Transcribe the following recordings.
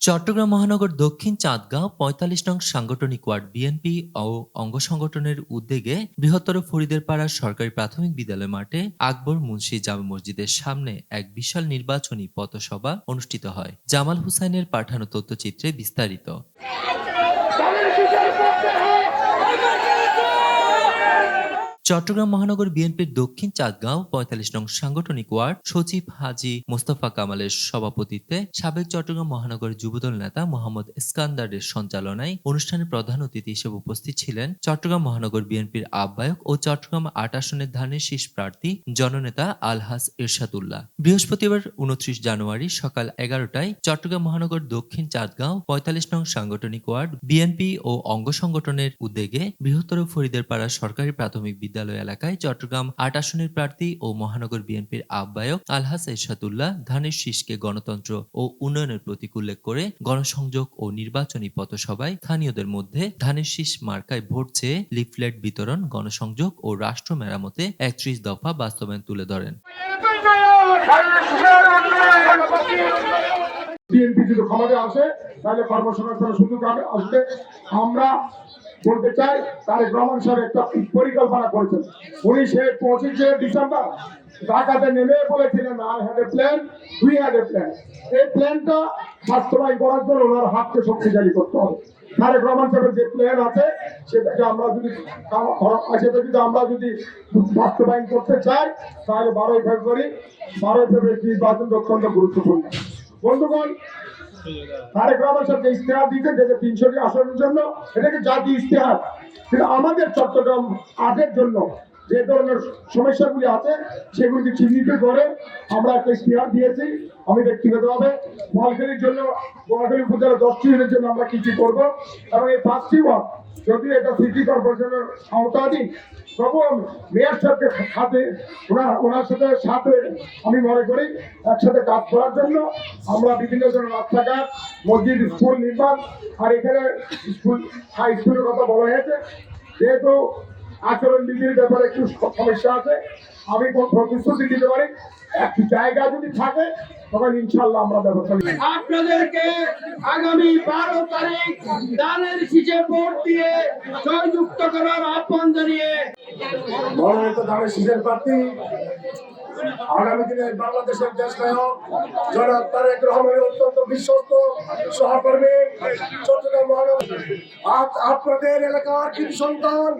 চট্টগ্রাম মহানগর দক্ষিণ চাঁদগাঁও পঁয়তাল্লিশ নং সাংগঠনিক ওয়ার্ড বিএনপি ও অঙ্গ সংগঠনের উদ্যোগে বৃহত্তর ফরিদের পাড়া সরকারি প্রাথমিক বিদ্যালয় মাঠে আকবর মুন্সি জামে মসজিদের সামনে এক বিশাল নির্বাচনী পথসভা অনুষ্ঠিত হয়। জামাল হুসাইনের পাঠানো তথ্যচিত্রে বিস্তারিত। চট্টগ্রাম মহানগর বিএনপির দক্ষিণ চাঁদগাঁও পঁয়তাল্লিশ নং সাংগঠনিক ওয়ার্ড সচিব হাজি মোস্তফা কামালের সভাপতিত্বে সাবেক চট্টগ্রাম মহানগর যুবদল নেতা মোহাম্মদ ইস্কান্দারের সঞ্চালনায় অনুষ্ঠানে প্রধান অতিথি হিসেবে উপস্থিত ছিলেন চট্টগ্রাম মহানগর বিএনপির আহ্বায়ক ও চট্টগ্রাম আট আসনের ধানের শীষ প্রার্থী জননেতা আলহাস ইরশাদুল্লাহ বৃহস্পতিবার উনত্রিশ জানুয়ারি সকাল এগারোটায় চট্টগ্রাম মহানগর দক্ষিণ চাঁদগাঁও পঁয়তাল্লিশ নং সাংগঠনিক ওয়ার্ড বিএনপি ও অঙ্গ সংগঠনের উদ্যোগে বৃহত্তর ফরিদের পাড়া সরকারি প্রাথমিক বিদ্যালয় এলাকায় চট্টগ্রাম আট আসনের প্রার্থী ও মহানগর বিএনপির আহ্বায়ক আলহাস এরশাদুল্লাহ ধানের শীষকে গণতন্ত্র ও উন্নয়নের প্রতীক উল্লেখ করে গণসংযোগ ও নির্বাচনী পথসভায় স্থানীয়দের মধ্যে ধানের শীষ মার্কায় ভোট চেয়ে লিফলেট বিতরণ, গণসংযোগ ও রাষ্ট্র মেরামতে একত্রিশ দফা বাস্তবায়ন তুলে ধরেন। বিএনপি যদি ক্ষমতা আসে, তাহলে কর্মসংস্থানের সুযোগ আসবে। আমরা বলতে চাই, তারেক রহমান সাহেব একটা পরিকল্পনা করেছেন। উনি সে পঁচিশে ডিসেম্বর ঢাকাতে নেমে বলেছিলেন I had a plan we had a plan এই প্ল্যানটা বাস্তবায়ন করার জন্য ওনার হাতকে শক্তিশালী করতে হবে। তারেক রহমান সাহেবের যে প্ল্যান আছে, সেটাকে আমরা যদি সেটা যদি আমরা যদি বাস্তবায়ন করতে চাই, তাহলে বারোই ফেব্রুয়ারি বারোই ফেব্রুয়ারি নির্বাচন অত্যন্ত গুরুত্বপূর্ণ। বন্ধুগণ তারেক সাহেব যে ইশতেহার তিনশোটি আসনের জন্য এটাকে জাতীয় ইশতেহার। কিন্তু আমাদের চট্টগ্রাম আটের জন্য যে ধরনের সমস্যাগুলি আছে, সেগুলিকে চিহ্নিত করে আমরা একটা ইশতেহার দিয়েছি। আমি ব্যক্তিগতভাবে মহালখালীর জন্য মহালখালী দশটি ইউনিটের জন্য আমরা কিছু করব? এবং এই পাঁচটি ওয়ার্ড যদি এটা সিটি কর্পোরেশনের আওতাধীন তবু মেয়র সাহেবকে সাথে, ওনার ওনার সাথে সাথে আমি মনে করি একসাথে কাজ করার জন্য আমরা বিভিন্ন ধরনের রাস্তাঘাট মসজিদ স্কুল নির্মাণ আর এখানে স্কুল হাই স্কুলের কথা বলা হয়েছে। যেহেতু আচরণ বিধির ব্যাপারে একটু সমস্যা আছে আমি কোন প্রতিশ্রুতি দিতে পারি। একটি জায়গা যদি থাকে তখন ইনশাল্লাহ আমরা ব্যবস্থা নিই আপনাদেরকে আগামী বারো তারিখ দানের শীষে ভোট দিয়ে জয়যুক্ত করার আহ্বান জানিয়ে ধানের শীষের প্রার্থী আগামী দিনে বাংলাদেশের দেশ নায়ক জনাব তারেক রহমানের অত্যন্ত বিশ্বস্ত সহকর্মী, চট্টগ্রাম মহানগর। আপনাদের এলাকার কৃতি সন্তান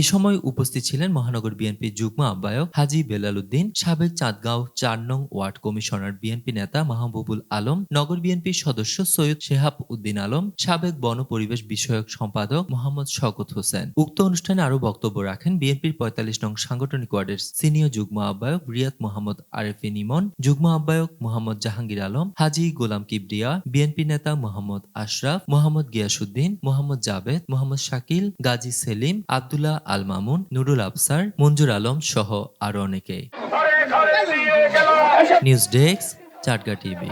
এ সময় উপস্থিত ছিলেন মহানগর বিএনপি যুগ্ম আহ্বায়ক হাজি বেলাল উদ্দিন, সাবেক চাঁদগাঁও চার নং ওয়ার্ড কমিশনার বিএনপি নেতা মাহবুবুল আলম, নগর বিএনপির সদস্য সৈয়দ শেহাব উদ্দিন আলম, সাবেক বন পরিবেশ বিষয়ক সম্পাদক মোহাম্মদ শকত হোসেন। উক্ত অনুষ্ঠানে আরও বক্তব্য রাখেন বিএনপির পঁয়তাল্লিশ নং সাংগঠনিক ওয়ার্ডের সিনিয়র যুগ্ম আহ্বায়ক রিয়াদ মোহাম্মদ আরেফিন ইমন যুগ্ম আহ্বায়ক মোহাম্মদ জাহাঙ্গীর আলম, হাজি গোলাম কিবরিয়া, বিএনপি নেতা মোহাম্মদ আশরাফ, মোহাম্মদ গিয়াসুদ্দিন মোহাম্মদ জাভেদ, মোহাম্মদ শাকিল, গাজী সেলিম, আব্দুল্লাহ আল মামুন, নুরুল আফসার, মঞ্জুর আলম সহ আরও অনেকে নিউজ ডেস্ক, চাটগা টিভি।